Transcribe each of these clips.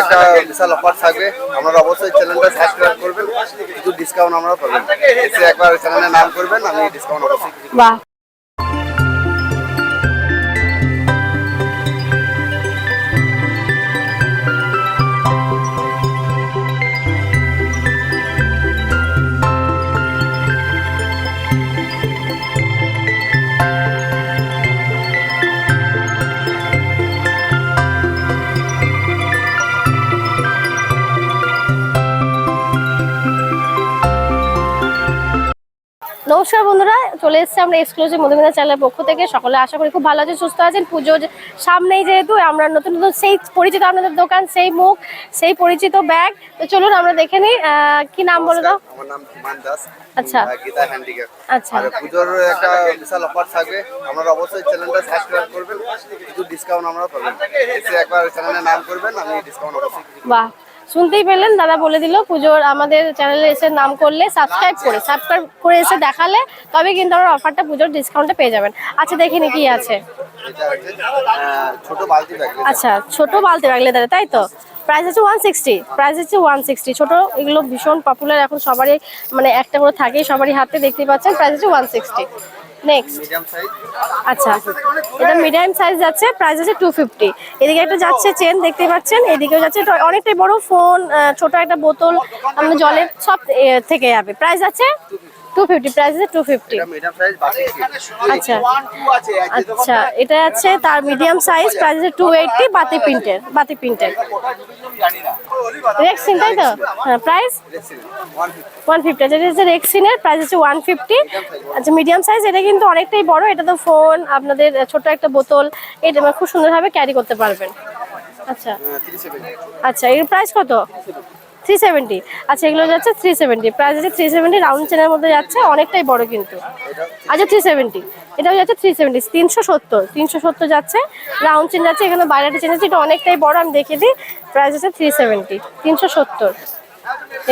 একটা বিশাল অফার থাকবে। আপনারা অবশ্যই চ্যানেলটা সাবস্ক্রাইব করবেন। কিছু ডিসকাউন্ট আমরা পাবেন। একবার চ্যানেলের নাম করবেন, আমি ডিসকাউন্ট অবশ্যই চলে এসেছি। আমরা এক্সক্লুসিভ মধুমিতা চ্যানেলের পক্ষ থেকে সকলে আশা করি খুব ভালো আছেন সুস্থ আছেন। পুজো সামনেই যেহেতু আমরা নতুন নতুন সেই পরিচিত আপনাদের দোকান সেই মুখ সেই পরিচিত ব্যাগ। তো চলুন আমরা দেখে নিই কি নাম বলে দাও আমার নাম ধীমান দাস। আচ্ছা। আহ, গীতা হ্যান্ডিক্যাপ। আচ্ছা। আর পুজোর একটা বিশাল অফার থাকবে। আপনারা অবশ্যই চ্যানেলটা সাবস্ক্রাইব করবেন। কিছু ডিসকাউন্ট আমরা পাবেন। এসে একবার চ্যানেলের নাম করবেন আমি ডিসকাউন্ট অবশ্যই বাহ। শুনতেই পেলেন দাদা বলে দিল পুজোর আমাদের চ্যানেলে এসে নাম করলে সাবস্ক্রাইব করে সাবস্ক্রাইব করে এসে দেখালে তবে কিন্তু আমার অফারটা পুজোর ডিসকাউন্টে পেয়ে যাবেন। আচ্ছা দেখিনি কি আছে। আচ্ছা ছোট বালতি ব্যাগ দাদা তাই তো? প্রাইস হচ্ছে ওয়ান সিক্সটি প্রাইস হচ্ছে ওয়ান সিক্সটি ছোটো এগুলো ভীষণ পপুলার এখন সবারই মানে একটা করে থাকেই সবারই হাতে দেখতে পাচ্ছেন প্রাইস হচ্ছে ওয়ান সিক্সটি নেক্সট আচ্ছা এটা মিডিয়াম সাইজ যাচ্ছে প্রাইস আছে টু ফিফটি এদিকে একটা যাচ্ছে চেন দেখতে পাচ্ছেন? এদিকেও যাচ্ছে অনেকটাই বড় ফোন ছোট একটা বোতল জলের সব থেকে যাবে। প্রাইস আছে? টু ফিফটি প্রাইস আছে টু ফিফটি এটা মিডিয়াম সাইজ আচ্ছা। আচ্ছা এটা আছে তার মিডিয়াম সাইজ প্রাইস আছে টু এইটটি বাতি প্রিন্টের বাতি প্রিন্টের। রেক্সিন তাই তো? হ্যাঁ price one fifty one fifty আচ্ছা এটা হচ্ছে রেক্সিনের প্রাইস ওয়ান ফিফটি আচ্ছা মিডিয়াম সাইজ এটা কিন্তু অনেকটাই বড়। এটা তো ফোন আপনাদের ছোট একটা বোতল। এটা খুব সুন্দরভাবে ক্যারি করতে পারবেন। আচ্ছা। সেভেন আচ্ছা এর প্রাইস কত? থ্রি সেভেন্টি আচ্ছা এগুলো যাচ্ছে থ্রি সেভেন্টি প্রাইস আছে থ্রি সেভেন্টি রাউন্ড চেনের মধ্যে যাচ্ছে অনেকটাই বড় কিন্তু। আচ্ছা থ্রি সেভেন্টি এটাও যাচ্ছে থ্রি সেভেন্টি তিনশো সত্তর। তিনশো সত্তর যাচ্ছে রাউন্ড চেন যাচ্ছে এখানে বাইরেটা চেন যাচ্ছে এটা অনেকটাই বড় আমি দেখিয়ে দিই। প্রাইস আছে থ্রি সেভেন্টি তিনশো সত্তর।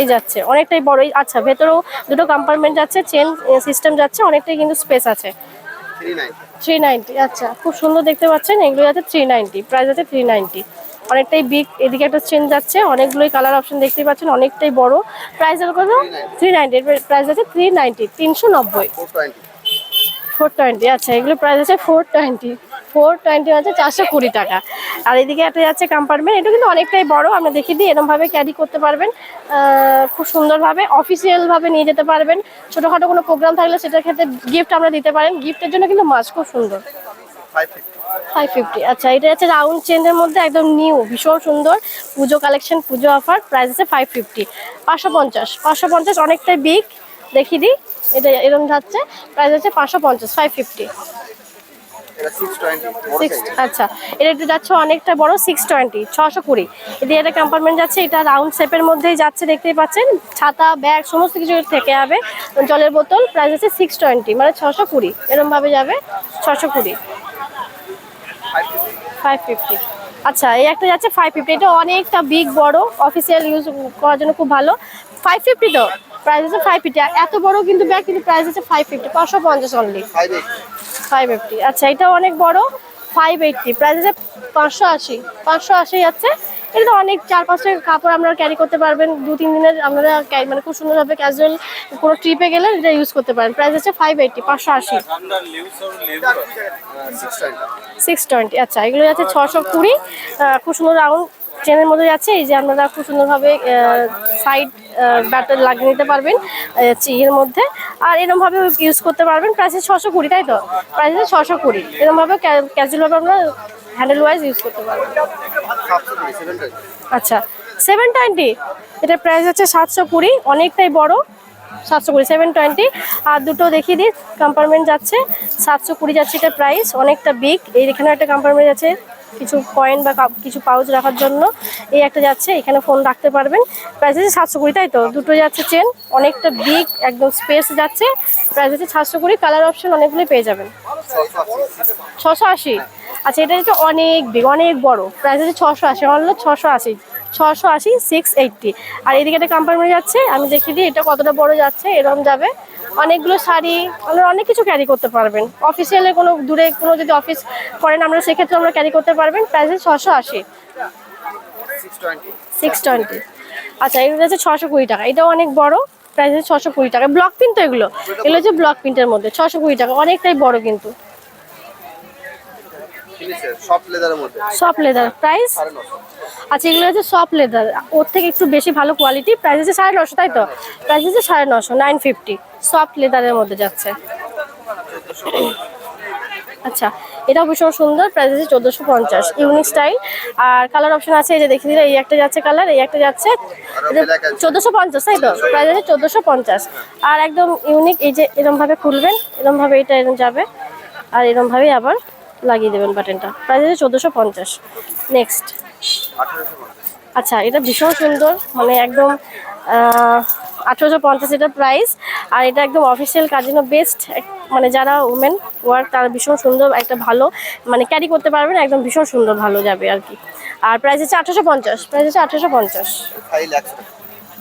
এই যাচ্ছে অনেকটাই বড়। এই- আচ্ছা ভেতরেও দুটো কম্পার্টমেন্ট যাচ্ছে চেন সিস্টেম যাচ্ছে অনেকটাই কিন্তু স্পেস আছে। থ্রি নাইনটি আচ্ছা খুব সুন্দর দেখতে পাচ্ছেন এগুলো যাচ্ছে থ্রি নাইনটি প্রাইস আছে থ্রি নাইনটি অনেকটাই বিগ এদিকে একটা চেন যাচ্ছে, অনেকগুলোই কালার অপশন দেখতে পাচ্ছেন, অনেকটাই বড়। প্রাইস এর কত? থ্রি নাইনটি প্রাইস আছে থ্রি নাইনটি তিনশো নব্বই। ফোর টোয়েন্টি আচ্ছা এগুলো প্রাইস আছে ফোর টোয়েন্টি ফোর টোয়েন্টি হচ্ছে চারশো কুড়ি টাকা। আর এদিকে একটা যাচ্ছে কম্পার্টমেন্ট এটা কিন্তু অনেকটাই বড়, আমরা দেখিয়ে দিই এরকমভাবে ক্যারি করতে পারবেন। খুব সুন্দরভাবে অফিসিয়ালভাবে নিয়ে যেতে পারবেন। ছোটোখাটো কোনো প্রোগ্রাম থাকলে সেটার ক্ষেত্রে গিফট আমরা দিতে পারেন। গিফটের জন্য কিন্তু মাছ খুব সুন্দর। ফাইভ ফিফটি আচ্ছা এটা হচ্ছে রাউন্ড চেনের মধ্যে একদম নিউ ভীষণ সুন্দর। Puja collection Puja offer price আছে ফাইভ ফিফটি পাঁচশো পঞ্চাশ। পাঁচশো পঞ্চাশ অনেকটাই বিগ দেখিয়ে দিই। এটা এরকম যাচ্ছে প্রাইস আছে পাঁচশো পঞ্চাশ ফাইভ ফিফটি আচ্ছা। এটা একটু যাচ্ছে অনেকটা বড় সিক্স টোয়েন্টি ছশো কুড়ি। এদিকে একটা কম্পার্টমেন্ট যাচ্ছে এটা রাউন্ড শেপের মধ্যেই যাচ্ছে দেখতেই পাচ্ছেন। ছাতা ব্যাগ সমস্ত কিছু থেকে যাবে। জলের বোতল প্রাইস আছে সিক্স টোয়েন্টি মানে ছশো কুড়ি। এরমভাবে যাবে ছশো কুড়ি। ফাইভ ফিফটি আচ্ছা এই একটা যাচ্ছে ফাইভ ফিফটি এটা অনেকটা বিগ বড় অফিসিয়াল ইউজ করার জন্য খুব ভালো। ফাইভ ফিফটি তো প্রাইস আছে ফাইভ ফিফটি এত বড় কিন্তু ব্যাগ কিন্তু প্রাইস আছে ফাইভ ফিফটি পাঁচশো পঞ্চাশ অনলি ফাইভ ফিফটি আচ্ছা এটা অনেক বড় ফাইভ এইটটি প্রাইস আছে পাঁচশো আশি পাঁচশো আশি যাচ্ছে। এটা তো অনেক চার পাঁচটা কাপড় আপনারা ক্যারি করতে পারবেন। দু তিন দিনের আপনারা মানে খুব সুন্দরভাবে ক্যাজুয়াল কোনো ট্রিপে গেলে এটা ইউজ করতে পারেন। প্রাইস আছে ফাইভ এইটটি পাঁচশো আশি। সিক্স টোয়েন্টি আচ্ছা এগুলো যাচ্ছে ছশো কুড়ি। খুব সুন্দর রাউন্ড চেনের মধ্যে যাচ্ছে। এই যে আপনারা খুব সুন্দরভাবে সাইড ব্যাটার লাগিয়ে নিতে পারবেন ইয়ের মধ্যে। আর এরকমভাবে ইউজ করতে পারবেন। প্রাইসে ছশো কুড়ি তাই তো? প্রাইসে ছশো কুড়ি। এরকমভাবে ক্যাজুয়ালভাবে আপনারা হ্যান্ডেল ওয়াইজ ইউজ করতে পারবেন। আচ্ছা সেভেন টোয়েন্টি এটার প্রাইস হচ্ছে সাতশো কুড়ি, অনেকটাই বড়, সাতশো কুড়ি সেভেন টোয়েন্টি আর দুটো দেখিয়ে দিই কম্পার্টমেন্ট যাচ্ছে, সাতশো কুড়ি যাচ্ছে এটা প্রাইস অনেকটা বিগ এই এখানে একটা কম্পার্টমেন্ট আছে, কিছু কয়েন বা কিছু পাউচ রাখার জন্য, এই একটা যাচ্ছে, এখানে ফোন রাখতে পারবেন প্রাইস হচ্ছে সাতশো কুড়ি, তাই তো? দুটো যাচ্ছে চেন অনেকটা বিগ একদম স্পেস যাচ্ছে প্রাইস হচ্ছে সাতশো কুড়ি কালার অপশন অনেকগুলোই পেয়ে যাবেন। ছশো আশি আচ্ছা এটা হচ্ছে অনেক বিগ অনেক বড়। প্রাইস হচ্ছে ছশো আশি হলো ছশো আশি ছশো আশি সিক্স এইটটি আর এদিকে একটা কম্পার্টমেন্ট যাচ্ছে, আমি দেখিয়ে দিই, এটা কতটা বড় যাচ্ছে, এরকম যাবে। অনেকগুলো শাড়ি আপনারা অনেক কিছু ক্যারি করতে পারবেন। অফিসিয়ালে কোনো দূরে কোনো যদি অফিস করেন, আমরা সেক্ষেত্রে আমরা ক্যারি করতে পারবেন। প্রাইস হচ্ছে ছশো আশি। সিক্স টোয়েন্টি আচ্ছা এগুলো হচ্ছে ছশো কুড়ি টাকা। এটাও অনেক বড় প্রাইস হচ্ছে ছশো কুড়ি টাকা। ব্লক প্রিন্ট তো এগুলো। এগুলো হচ্ছে ব্লক প্রিন্টের মধ্যে, ছশো কুড়ি টাকা। অনেকটাই বড় কিন্তু। ফিনিশের সফট লেদারের মধ্যে? সফট লেদার প্রাইস আচ্ছা এগুলো হচ্ছে সফট লেদার ওর থেকে একটু বেশি ভালো কোয়ালিটি প্রাইস হচ্ছে সাড়ে নশো তাই তো? প্রাইস হচ্ছে সাড়ে নশো নাইন ফিফটি সফট লেদারের মধ্যে যাচ্ছে। আচ্ছা এটাও ভীষণ সুন্দর প্রাইস আছে চোদ্দোশো পঞ্চাশ ইউনিক স্টাইল আর কালার অপশন আছে এই যে দেখিয়ে দিলে এই একটা যাচ্ছে কালার এই একটা যাচ্ছে চোদ্দোশো পঞ্চাশ তাই তো? প্রাইস আছে চোদ্দোশো পঞ্চাশ। আর একদম ইউনিক এই যে এরমভাবে খুলবেন এরমভাবে এটা এরম যাবে। আর এরমভাবেই আবার লাগিয়ে দেবেন বাটনটা। প্রাইস আছে চোদ্দোশো পঞ্চাশ। নেক্সট আচ্ছা এটা ভীষণ সুন্দর মানে একদম আঠেরোশো পঞ্চাশ এটা প্রাইস আর এটা একদম অফিসিয়াল কার জন্য বেস্ট মানে যারা উমেন ওয়ার্ক তারা ভীষণ সুন্দর, একটা ভালো মানে ক্যারি করতে পারবেন, একদম ভীষণ সুন্দর ভালো যাবে আর কি। আর প্রাইস হচ্ছে আঠেরোশো পঞ্চাশ প্রাইস হচ্ছে আঠেরোশো পঞ্চাশ।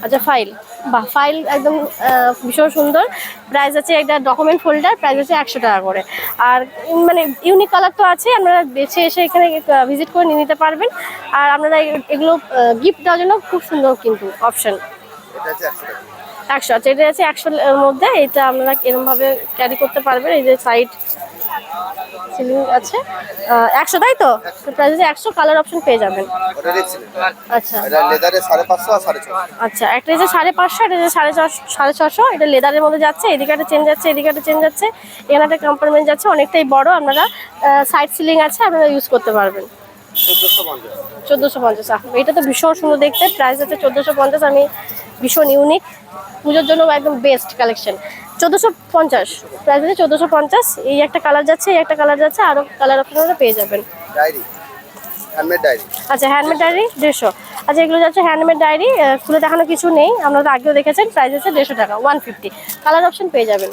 আচ্ছা ফাইল বাহ ফাইল একদম ভীষণ সুন্দর। প্রাইস আছে একটা ডকুমেন্ট ফোল্ডার প্রাইস আছে একশো টাকা করে। আর মানে ইউনিক কালার তো আছে আপনারা বেছে এসে এখানে ভিজিট করে নিয়ে নিতে পারবেন। আর আপনারা এগুলো গিফট দেওয়ার জন্য খুব সুন্দর কিন্তু অপশন একশো আচ্ছা এটা আছে একশোর মধ্যে এটা আপনারা এরমভাবে ক্যারি করতে পারবেন এই যে সাইড সিলিং আছে। একশো তাই তো? প্রাইস আছে একশো কালার অপশন পেয়ে যাবেন। আচ্ছা। আচ্ছা একটা যে সাড়ে পাঁচশো এটা যে সাড়ে ছশো সাড়ে ছশো এটা লেদারের মধ্যে যাচ্ছে এদিকে একটা চেঞ্জ যাচ্ছে এদিকে একটা চেঞ্জ যাচ্ছে। এখানে একটা কম্পার্টমেন্ট যাচ্ছে অনেকটাই বড়। আপনারা সাইড সিলিং আছে আপনারা ইউজ করতে পারবেন। চোদ্দোশো পঞ্চাশ। এটা তো ভীষণ সুন্দর দেখতে। প্রাইস আছে চোদ্দোশো পঞ্চাশ আমি ভীষণ ইউনিক পুজোর জন্য একদম বেস্ট কালেকশন চোদ্দোশো পঞ্চাশ। প্রাইস আছে চোদ্দোশো পঞ্চাশ। এই একটা কালার যাচ্ছে এই একটা কালার যাচ্ছে আরও কালার আপনারা পেয়ে যাবেন। আচ্ছা হ্যান্ডমেড ডায়েরি দেড়শো। আচ্ছা এগুলো যাচ্ছে হ্যান্ডমেড ডায়েরি খুলে দেখানো কিছু নেই। আপনারা তো আগেও দেখেছেন প্রাইস হচ্ছে দেড়শো টাকা ওয়ান ফিফটি কালার অপশন পেয়ে যাবেন।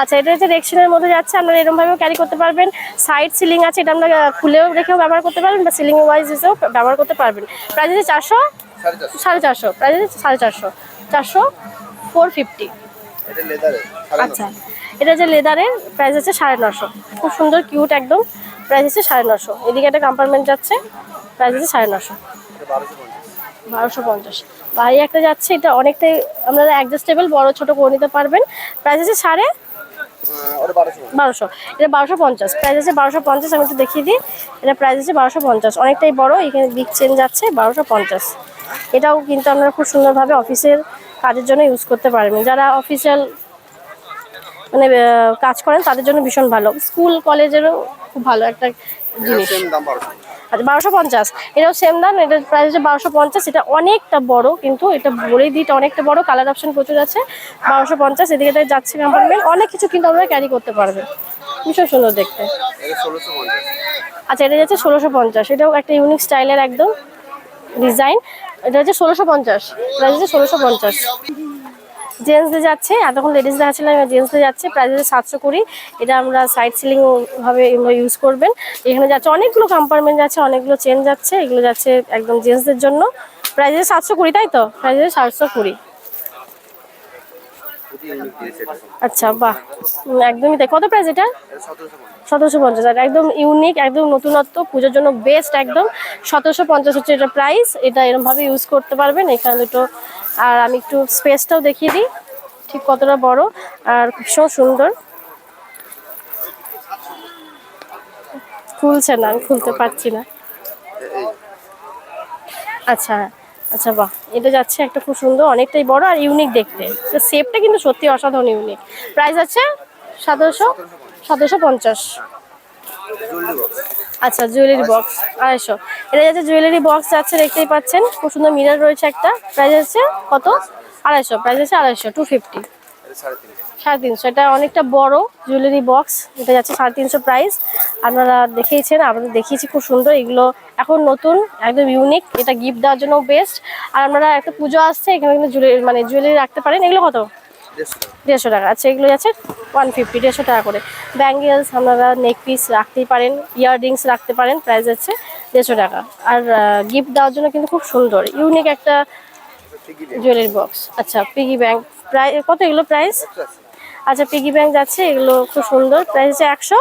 আচ্ছা এটা হচ্ছে রেকশনের মধ্যে যাচ্ছে আপনারা এরকমভাবেও ক্যারি করতে পারবেন। সাইড সিলিং আছে এটা আপনারা খুলেও রেখেও ব্যবহার করতে পারবেন বা সিলিং ওয়াইজ হিসেবেও ব্যবহার করতে পারবেন। প্রাইস হচ্ছে চারশো সাড়ে চারশো। প্রাইস হচ্ছে সাড়ে চারশো। চারশো ফোর ফিফটি আচ্ছা। এটা যে লেদারের প্রাইস হচ্ছে সাড়ে নশো। খুব সুন্দর কিউট একদম। প্রাইস হচ্ছে সাড়ে নশো। এদিকে একটা কম্পার্টমেন্ট যাচ্ছে প্রাইস হচ্ছে সাড়ে নশো। বারোশো পঞ্চাশ। বাড়ি একটা যাচ্ছে এটা অনেকটাই আপনারা অ্যাডজাস্টেবল বড় ছোট করে নিতে পারবেন। প্রাইস আছে সাড়ে বারোশো বারোশো। এটা বারোশো পঞ্চাশ। প্রাইস আছে বারোশো পঞ্চাশ আমি একটু দেখিয়ে দিই। এটা প্রাইস আছে বারোশো পঞ্চাশ। অনেকটাই বড় এখানে বিগ চেন যাচ্ছে বারোশো পঞ্চাশ। এটাও কিন্তু আপনারা খুব সুন্দরভাবে অফিসের কাজের জন্য ইউজ করতে পারবেন যারা অফিসিয়াল মানে কাজ করেন তাদের জন্য ভীষণ ভালো। স্কুল কলেজেরও খুব ভালো একটা জিনিস। আচ্ছা বারোশো পঞ্চাশ। এটাও সেম দাম এটার প্রাইস হচ্ছে বারোশো পঞ্চাশ। এটা অনেকটা বড় কিন্তু এটা বলেই দিই এটা অনেকটা বড়। কালার অপশন প্রচুর আছে। বারোশো পঞ্চাশ এদিকে তাই যাচ্ছে কম্পার্টমেন্ট অনেক কিছু কিন্তু আপনারা ক্যারি করতে পারবেন। ভীষণ সুন্দর দেখতে। আচ্ছা এটা যাচ্ছে ষোলোশো পঞ্চাশ। এটাও একটা ইউনিক স্টাইলের একদম ডিজাইন এটা হচ্ছে ষোলোশো পঞ্চাশ। প্রাইস হচ্ছে ষোলোশো পঞ্চাশ। জেন্টসদের যাচ্ছে, এতক্ষণ লেডিস দেখাচ্ছিলাম জেন্টসদের যাচ্ছে প্রাইস হচ্ছে সাতশো কুড়ি। এটা আমরা সাইড সিলিং ভাবে ইউজ করবেন। এখানে যাচ্ছে অনেকগুলো কম্পার্টমেন্ট যাচ্ছে, অনেকগুলো চেন যাচ্ছে, এগুলো যাচ্ছে একদম জেন্টসদের জন্য। প্রাইস হচ্ছে সাতশো কুড়ি, তাই তো? প্রাইস হচ্ছে সাতশো কুড়ি খুবই ইউনিক জিনিস এটা আচ্ছা বাহ। একদমই তাই। কত প্রাইস এটা? সতেরোশো পঞ্চাশ। আর একদম ইউনিক একদম নতুনত্ব পুজোর জন্য বেস্ট একদম সতেরোশো পঞ্চাশ হচ্ছে এটা প্রাইস এটা এরমভাবে ইউজ করতে পারবেন এখানে দুটো। আর আমি একটু স্পেসটাও দেখিয়ে দিই। ঠিক কতটা বড় আর ভীষণ সুন্দর। খুলছে না আমি খুলতে পারছি না। আচ্ছা। আচ্ছা বাহ, এটা যাচ্ছে একটা খুব সুন্দর, অনেকটাই বড় আর ইউনিক দেখতে। তো সেপটা কিন্তু সত্যি অসাধারণ ইউনিক প্রাইস আছে সতেরোশো সতেরোশো পঞ্চাশ। আচ্ছা জুয়েলারি বক্স আড়াইশো। এটা যাচ্ছে জুয়েলারি বক্স যাচ্ছে, দেখতেই পাচ্ছেন, খুব সুন্দর মিরার রয়েছে একটা। প্রাইস আছে কত? আড়াইশো প্রাইস আছে আড়াইশো টু ফিফটি সাড়ে তিনশো। এটা অনেকটা বড় জুয়েলারি বক্স এটা যাচ্ছে সাড়ে তিনশো প্রাইস আপনারা দেখিয়েছেন আপনাদের দেখিয়েছি খুব সুন্দর। এগুলো এখন নতুন একদম ইউনিক এটা গিফট দেওয়ার জন্য বেস্ট আর আপনারা একটা পুজো আসছে এখানে কিন্তু জুয়েলারি মানে জুয়েলারি রাখতে পারেন। এগুলো কত? দেড়শো টাকা। আচ্ছা এগুলো যাচ্ছে ওয়ান ফিফটি দেড়শো টাকা করে। ব্যাঙ্গেলস আপনারা নেক পিস রাখতেই পারেন ইয়াররিংস রাখতে পারেন প্রাইস আছে দেড়শো টাকা। আর গিফট দেওয়ার জন্য কিন্তু খুব সুন্দর ইউনিক একটা জুয়েলারি বক্স আচ্ছা পিগি ব্যাংক প্রায় কত এগুলো প্রাইস আচ্ছা পিগি ব্যাংক যাচ্ছে এগুলো খুব সুন্দর। প্রাইস হচ্ছে একশো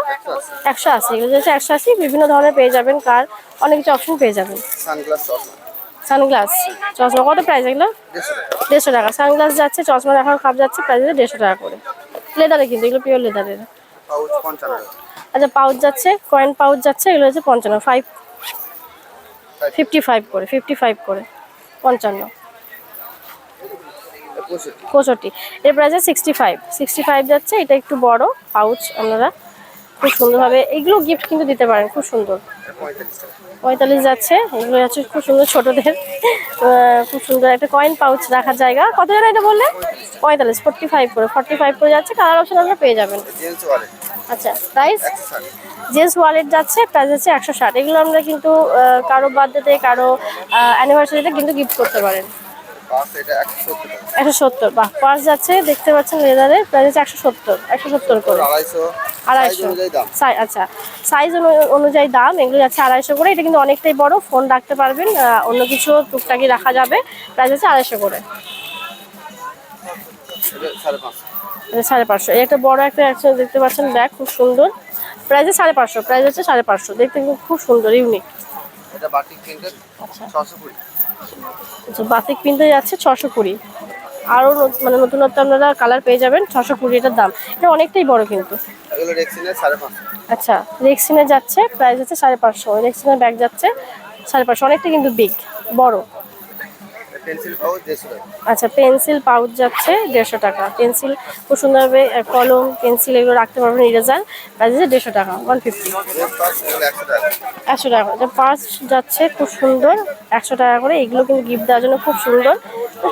একশো আশি। এগুলো যাচ্ছে একশো আশি। বিভিন্ন ধরনের পেয়ে যাবেন কার। অনেক কিছু অপশন পেয়ে যাবেন। সানগ্লাস চশমা। কত প্রাইস এগুলো? দেড়শো টাকা। সানগ্লাস যাচ্ছে চশমা দেখার খাপ যাচ্ছে প্রাইস হচ্ছে দেড়শো টাকা করে। লেদারে কিন্তু এগুলো পিওর লেদারের আচ্ছা পাউচ যাচ্ছে কয়েন পাউচ যাচ্ছে এগুলো হচ্ছে পঞ্চান্ন। ফাইভ ফিফটি ফাইভ করে ফিফটি ফাইভ করে। পঞ্চান্ন। পঁয়ষট্টি। এর price sixty five sixty five যাচ্ছে এটা একটু বড় পাউচ আপনারা খুব সুন্দরভাবে এগুলো গিফট কিন্তু দিতে পারেন খুব সুন্দর। পঁয়তাল্লিশ যাচ্ছে এগুলো যাচ্ছে খুব সুন্দর ছোটদের। খুব সুন্দর একটা কয়েন পাউচ রাখার জায়গা। কত জানা এটা বললে পঁয়তাল্লিশ ফোর্টি ফাইভ করে। ফর্টি ফাইভ করে যাচ্ছে কালার অপশন আপনারা পেয়ে যাবেন। আচ্ছা প্রাইস জেন্টস ওয়ালেট যাচ্ছে প্রাইস হচ্ছে একশো ষাট। এগুলো আমরা কিন্তু কারও বার্থডেতে কারও অ্যানিভার্সারিতে কিন্তু গিফট করতে পারেন। একশো সত্তর বাহ পার্স যাচ্ছে দেখতে পাচ্ছেন লেদারের প্রাইস হচ্ছে একশো সত্তর একশো সত্তর করে। আড়াইশো। আড়াইশো। আচ্ছা সাইজ অনুযায়ী দাম এগুলো যাচ্ছে আড়াইশো করে এটা কিন্তু অনেকটাই বড় ফোন রাখতে পারবেন অন্য কিছু টুকটাকি রাখা যাবে প্রাইস আছে আড়াইশো করে। এটা সাড়ে পাঁচশো। একটা বড় একটা একশো দেখতে পাচ্ছেন ব্যাগ খুব সুন্দর। প্রাইস সাড়ে পাঁচশো প্রাইস হচ্ছে সাড়ে পাঁচশো দেখতে খুব সুন্দর ইউনিক এটা বাটিক প্রিন্টেড আচ্ছা। ছশো কুড়ি। আচ্ছা বাতিক পিনতে যাচ্ছে ছশো কুড়ি। আরও মানে নতুনত্ব আপনারা কালার পেয়ে যাবেন ছশো কুড়ি এটার দাম। এটা অনেকটাই বড় কিন্তু। আচ্ছা রেক্সিনে যাচ্ছে প্রাইস হচ্ছে সাড়ে পাঁচশো। রেক্সিনের ব্যাগ যাচ্ছে সাড়ে পাঁচশো। অনেকটা কিন্তু বিগ বড় পেন্সিল পাউচ দেড়শো টাকা আচ্ছা পেন্সিল পাউচ যাচ্ছে দেড়শো টাকা। পেন্সিল খুব সুন্দরভাবে কলম পেন্সিল এগুলো রাখতে পারবেন ইরেজার। প্রাইস আছে দেড়শো টাকা ওয়ান ফিফটি একশো টাকা। টাকা। করে পার্স যাচ্ছে খুব সুন্দর একশো টাকা করে। এগুলো কিন্তু গিফট দেওয়ার জন্য খুব সুন্দর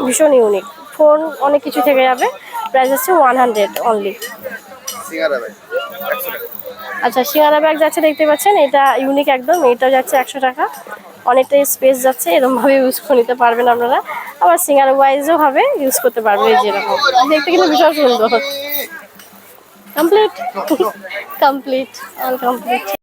ভীষণ ইউনিক ফোন অনেক কিছু থেকে যাবে। প্রাইস আছে ওয়ান হান্ড্রেড অনলি আচ্ছা সিঙ্গারা ব্যাগ যাচ্ছে দেখতে পাচ্ছেন এটা ইউনিক একদম। এটা যাচ্ছে একশো টাকা। অনেকটাই স্পেস যাচ্ছে এরকমভাবে ইউজ করে নিতে পারবেন আপনারা। আবার সিঙ্গার ওয়াইজও ভাবে ইউজ করতে পারবেন এই যেরকম দেখতে কিন্তু ভীষণ সুন্দর। Complete complete all complete